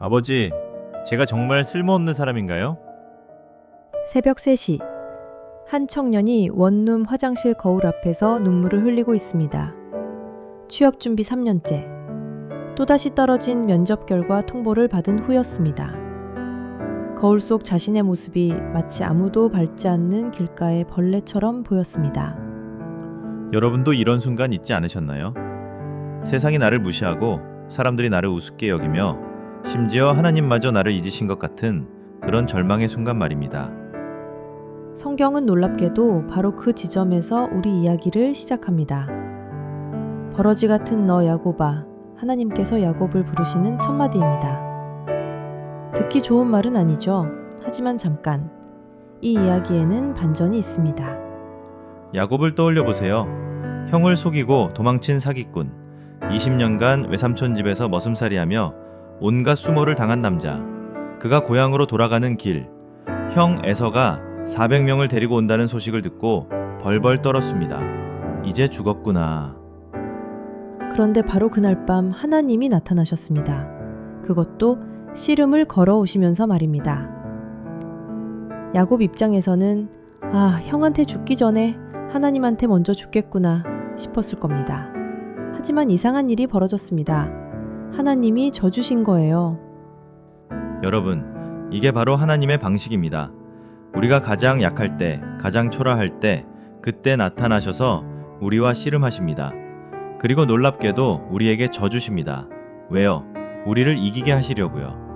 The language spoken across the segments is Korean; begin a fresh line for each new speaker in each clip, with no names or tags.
아버지, 제가 정말 쓸모없는 사람인가요?
새벽 3시. 한 청년이 원룸 화장실 거울 앞에서 눈물을 흘리고 있습니다. 취업 준비 3년째. 또다시 떨어진 면접 결과 통보를 받은 후였습니다. 거울 속 자신의 모습이 마치 아무도 밟지 않는 길가의 벌레처럼 보였습니다.
여러분도 이런 순간 있지 않으셨나요? 세상이 나를 무시하고 사람들이 나를 우습게 여기며 심지어 하나님마저 나를 잊으신 것 같은 그런 절망의 순간 말입니다.
성경은 놀랍게도 바로 그 지점에서 우리 이야기를 시작합니다. 버러지 같은 너 야고바, 하나님께서 야곱을 부르시는 첫 마디입니다. 듣기 좋은 말은 아니죠. 하지만 잠깐. 이 이야기에는 반전이 있습니다.
야곱을 떠올려 보세요. 형을 속이고 도망친 사기꾼. 20년간 외삼촌 집에서 머슴살이하며 온갖 수모를 당한 남자. 그가 고향으로 돌아가는 길. 형 에서가 400명을 데리고 온다는 소식을 듣고 벌벌 떨었습니다. 이제 죽었구나.
그런데 바로 그날 밤 하나님이 나타나셨습니다. 그것도 씨름을 걸어오시면서 말입니다. 야곱 입장에서는 아, 형한테 죽기 전에 하나님한테 먼저 죽겠구나 싶었을 겁니다. 하지만 이상한 일이 벌어졌습니다. 하나님이 져주신 거예요.
여러분, 이게 바로 하나님의 방식입니다. 우리가 가장 약할 때, 가장 초라할 때, 그때 나타나셔서 우리와 씨름하십니다. 그리고 놀랍게도 우리에게 져주십니다. 왜요? 우리를 이기게 하시려고요.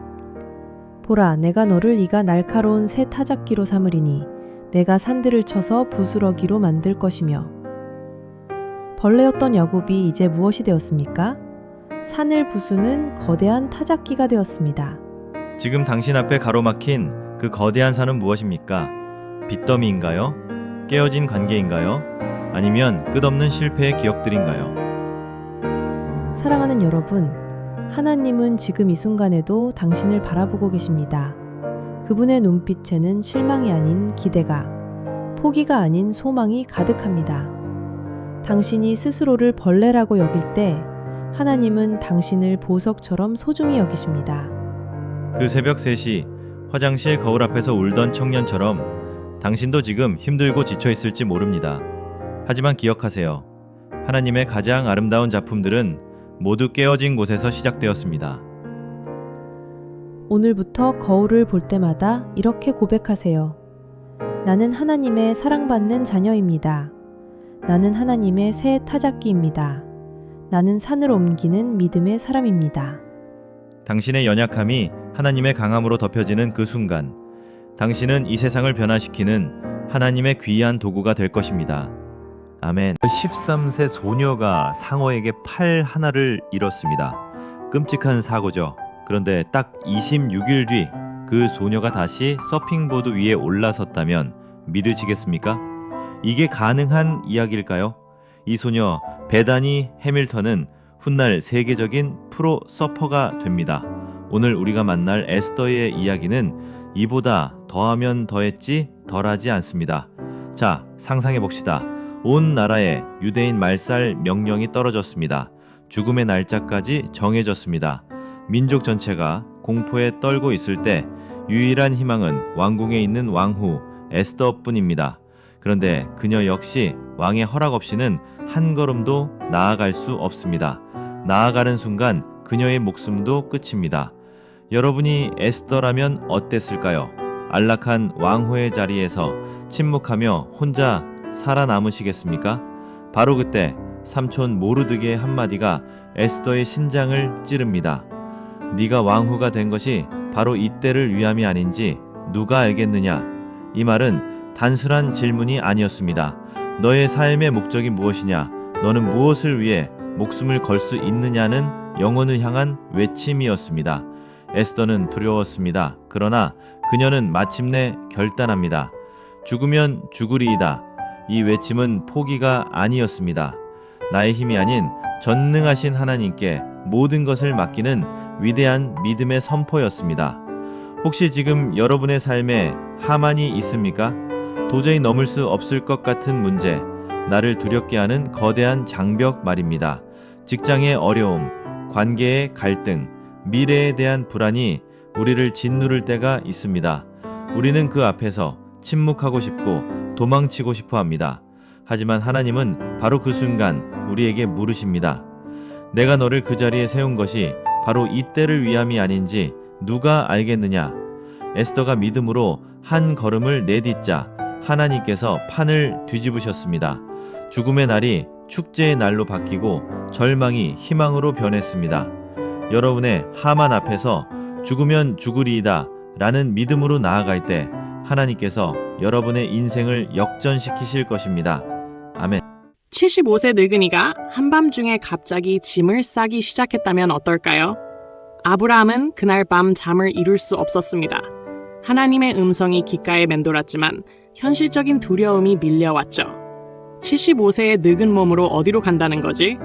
보라, 내가 너를 이가 날카로운 새 타작기로 삼으리니 내가 산들을 쳐서 부스러기로 만들 것이며 벌레였던 야곱이 이제 무엇이 되었습니까? 산을 부수는 거대한 타작기가 되었습니다.
지금 당신 앞에 가로막힌 그 거대한 산은 무엇입니까? 빚더미인가요? 깨어진 관계인가요? 아니면 끝없는 실패의 기억들인가요?
사랑하는 여러분, 하나님은 지금 이 순간에도 당신을 바라보고 계십니다. 그분의 눈빛에는 실망이 아닌 기대가, 포기가 아닌 소망이 가득합니다. 당신이 스스로를 벌레라고 여길 때 하나님은 당신을 보석처럼 소중히 여기십니다.
그 새벽 3시 화장실 거울 앞에서 울던 청년처럼 당신도 지금 힘들고 지쳐 있을지 모릅니다. 하지만 기억하세요. 하나님의 가장 아름다운 작품들은 모두 깨어진 곳에서 시작되었습니다.
오늘부터 거울을 볼 때마다 이렇게 고백하세요. 나는 하나님의 사랑받는 자녀입니다. 나는 하나님의 새 타작기입니다. 나는 산을 옮기는 믿음의 사람입니다.
당신의 연약함이 하나님의 강함으로 덮여지는 그 순간, 당신은 이 세상을 변화시키는 하나님의 귀한 도구가 될 것입니다. 아멘. 13세 소녀가 상어에게 팔 하나를 잃었습니다. 끔찍한 사고죠. 그런데 딱 26일 뒤 그 소녀가 다시 서핑보드 위에 올라섰다면 믿으시겠습니까? 이게 가능한 이야기일까요? 이 소녀 베다니 해밀턴은 훗날 세계적인 프로 서퍼가 됩니다. 오늘 우리가 만날 에스더의 이야기는 이보다 더하면 더했지 덜하지 않습니다. 자, 상상해 봅시다. 온 나라에 유대인 말살 명령이 떨어졌습니다. 죽음의 날짜까지 정해졌습니다. 민족 전체가 공포에 떨고 있을 때 유일한 희망은 왕궁에 있는 왕후 에스더뿐입니다. 그런데 그녀 역시 왕의 허락 없이는 한 걸음도 나아갈 수 없습니다. 나아가는 순간 그녀의 목숨도 끝입니다. 여러분이 에스더라면 어땠을까요? 안락한 왕후의 자리에서 침묵하며 혼자 살아남으시겠습니까? 바로 그때 삼촌 모르드게의 한마디가 에스더의 신장을 찌릅니다. 네가 왕후가 된 것이 바로 이때를 위함이 아닌지 누가 알겠느냐? 이 말은 단순한 질문이 아니었습니다. 너의 삶의 목적이 무엇이냐? 너는 무엇을 위해 목숨을 걸 수 있느냐는 영혼을 향한 외침이었습니다. 에스더는 두려웠습니다. 그러나 그녀는 마침내 결단합니다. 죽으면 죽으리이다. 이 외침은 포기가 아니었습니다. 나의 힘이 아닌 전능하신 하나님께 모든 것을 맡기는 위대한 믿음의 선포였습니다. 혹시 지금 여러분의 삶에 하만이 있습니까? 도저히 넘을 수 없을 것 같은 문제, 나를 두렵게 하는 거대한 장벽 말입니다. 직장의 어려움, 관계의 갈등, 미래에 대한 불안이 우리를 짓누를 때가 있습니다. 우리는 그 앞에서 침묵하고 싶고 도망치고 싶어 합니다. 하지만 하나님은 바로 그 순간 우리에게 물으십니다. 내가 너를 그 자리에 세운 것이 바로 이때를 위함이 아닌지 누가 알겠느냐? 에스더가 믿음으로 한 걸음을 내딛자 하나님께서 판을 뒤집으셨습니다. 죽음의 날이 축제의 날로 바뀌고 절망이 희망으로 변했습니다. 여러분의 하만 앞에서 죽으면 죽으리이다 라는 믿음으로 나아갈 때 하나님께서 여러분의 인생을 역전시키실 것입니다. 아멘.
75세 늙은이가 한밤중에 갑자기 짐을 싸기 시작했다면 어떨까요? 아브라함은 그날 밤 잠을 이룰 수 없었습니다. 하나님의 음성이 귓가에 맴돌았지만 현실적인 두려움이 밀려왔죠. 75세의 늙은 몸으로 어디로 간다는 거지?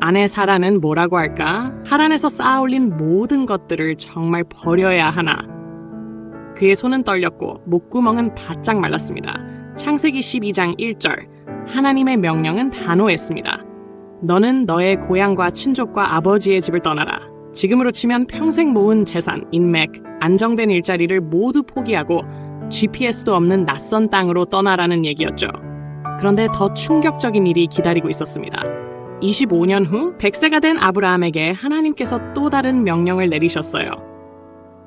아내 사라는 뭐라고 할까? 하란에서 쌓아올린 모든 것들을 정말 버려야 하나? 그의 손은 떨렸고 목구멍은 바짝 말랐습니다. 창세기 12장 1절 하나님의 명령은 단호했습니다. 너는 너의 고향과 친족과 아버지의 집을 떠나라. 지금으로 치면 평생 모은 재산, 인맥, 안정된 일자리를 모두 포기하고 GPS도 없는 낯선 땅으로 떠나라는 얘기였죠. 그런데 더 충격적인 일이 기다리고 있었습니다. 25년 후 100세가 된 아브라함에게 하나님께서 또 다른 명령을 내리셨어요.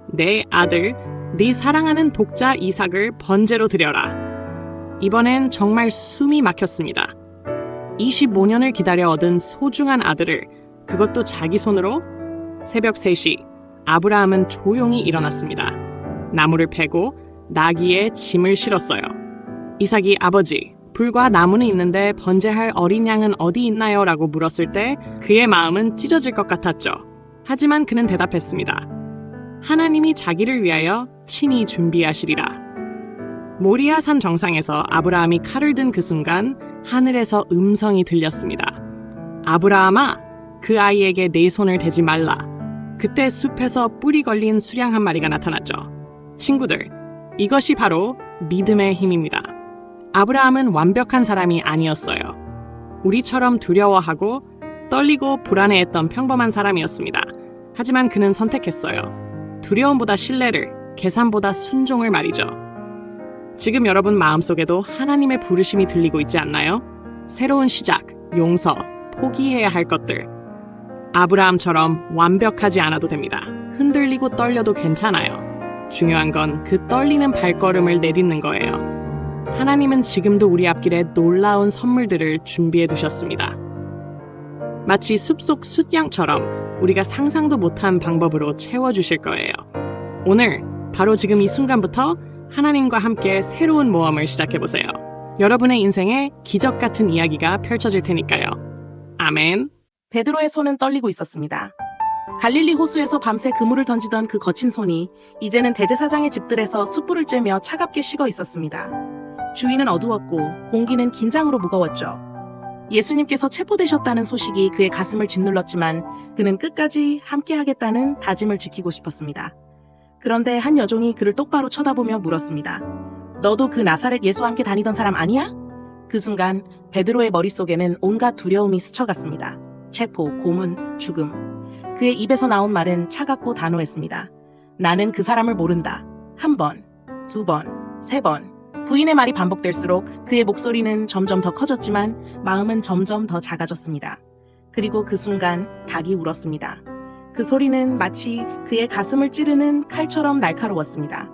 내 아들, 네 사랑하는 독자 이삭을 번제로 드려라. 이번엔 정말 숨이 막혔습니다. 25년을 기다려 얻은 소중한 아들을 그것도 자기 손으로 새벽 3시 아브라함은 조용히 일어났습니다. 나무를 패고 나귀에 짐을 실었어요. 이삭이 아버지, 불과 나무는 있는데 번제할 어린 양은 어디 있나요? 라고 물었을 때 그의 마음은 찢어질 것 같았죠. 하지만 그는 대답했습니다. 하나님이 자기를 위하여 친히 준비하시리라. 모리아 산 정상에서 아브라함이 칼을 든 그 순간 하늘에서 음성이 들렸습니다. 아브라함아, 그 아이에게 내 손을 대지 말라. 그때 숲에서 뿌리 걸린 수량 한 마리가 나타났죠. 친구들, 이것이 바로 믿음의 힘입니다. 아브라함은 완벽한 사람이 아니었어요. 우리처럼 두려워하고 떨리고 불안해했던 평범한 사람이었습니다. 하지만 그는 선택했어요. 두려움보다 신뢰를, 계산보다 순종을 말이죠. 지금 여러분 마음속에도 하나님의 부르심이 들리고 있지 않나요? 새로운 시작, 용서, 포기해야 할 것들. 아브라함처럼 완벽하지 않아도 됩니다. 흔들리고 떨려도 괜찮아요. 중요한 건 그 떨리는 발걸음을 내딛는 거예요. 하나님은 지금도 우리 앞길에 놀라운 선물들을 준비해 두셨습니다. 마치 숲속 숫양처럼 우리가 상상도 못한 방법으로 채워주실 거예요. 오늘, 바로 지금 이 순간부터 하나님과 함께 새로운 모험을 시작해 보세요. 여러분의 인생에 기적 같은 이야기가 펼쳐질 테니까요. 아멘.
베드로의 손은 떨리고 있었습니다. 갈릴리 호수에서 밤새 그물을 던지던 그 거친 손이 이제는 대제사장의 집들에서 숯불을 쬐며 차갑게 식어 있었습니다. 주위는 어두웠고 공기는 긴장으로 무거웠죠. 예수님께서 체포되셨다는 소식이 그의 가슴을 짓눌렀지만 그는 끝까지 함께하겠다는 다짐을 지키고 싶었습니다. 그런데 한 여종이 그를 똑바로 쳐다보며 물었습니다. 너도 그 나사렛 예수와 함께 다니던 사람 아니야? 그 순간 베드로의 머릿속에는 온갖 두려움이 스쳐갔습니다. 체포, 고문, 죽음. 그의 입에서 나온 말은 차갑고 단호했습니다. 나는 그 사람을 모른다. 한 번, 두 번, 세 번. 부인의 말이 반복될수록 그의 목소리는 점점 더 커졌지만 마음은 점점 더 작아졌습니다. 그리고 그 순간 닭이 울었습니다. 그 소리는 마치 그의 가슴을 찌르는 칼처럼 날카로웠습니다.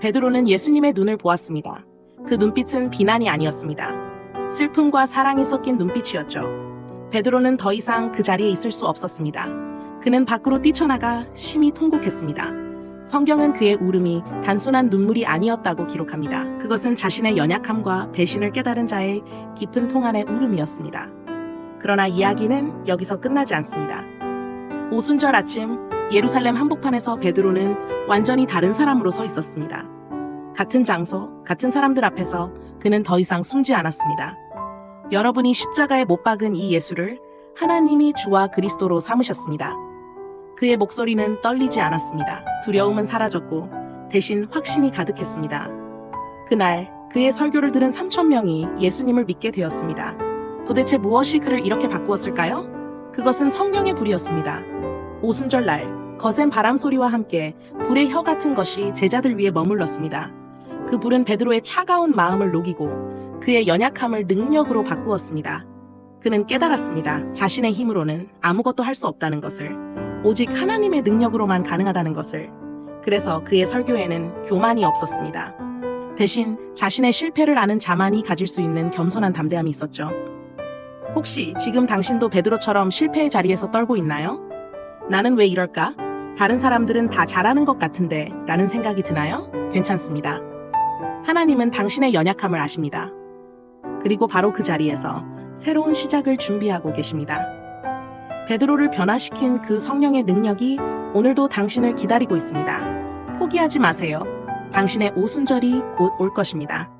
베드로는 예수님의 눈을 보았습니다. 그 눈빛은 비난이 아니었습니다. 슬픔과 사랑이 섞인 눈빛이었죠. 베드로는 더 이상 그 자리에 있을 수 없었습니다. 그는 밖으로 뛰쳐나가 심히 통곡했습니다. 성경은 그의 울음이 단순한 눈물이 아니었다고 기록합니다. 그것은 자신의 연약함과 배신을 깨달은 자의 깊은 통한의 울음이었습니다. 그러나 이야기는 여기서 끝나지 않습니다. 오순절 아침 예루살렘 한복판에서 베드로는 완전히 다른 사람으로 서 있었습니다. 같은 장소, 같은 사람들 앞에서 그는 더 이상 숨지 않았습니다. 여러분이 십자가에 못 박은 이 예수를 하나님이 주와 그리스도로 삼으셨습니다. 그의 목소리는 떨리지 않았습니다. 두려움은 사라졌고 대신 확신이 가득했습니다. 그날 그의 설교를 들은 3천 명이 예수님을 믿게 되었습니다. 도대체 무엇이 그를 이렇게 바꾸었을까요? 그것은 성령의 불이었습니다. 오순절 날 거센 바람 소리와 함께 불의 혀 같은 것이 제자들 위에 머물렀습니다. 그 불은 베드로의 차가운 마음을 녹이고 그의 연약함을 능력으로 바꾸었습니다. 그는 깨달았습니다. 자신의 힘으로는 아무것도 할 수 없다는 것을. 오직 하나님의 능력으로만 가능하다는 것을. 그래서 그의 설교에는 교만이 없었습니다. 대신 자신의 실패를 아는 자만이 가질 수 있는 겸손한 담대함이 있었죠. 혹시 지금 당신도 베드로처럼 실패의 자리에서 떨고 있나요? 나는 왜 이럴까? 다른 사람들은 다 잘하는 것 같은데 라는 생각이 드나요? 괜찮습니다. 하나님은 당신의 연약함을 아십니다. 그리고 바로 그 자리에서 새로운 시작을 준비하고 계십니다. 베드로를 변화시킨 그 성령의 능력이 오늘도 당신을 기다리고 있습니다. 포기하지 마세요. 당신의 오순절이 곧 올 것입니다.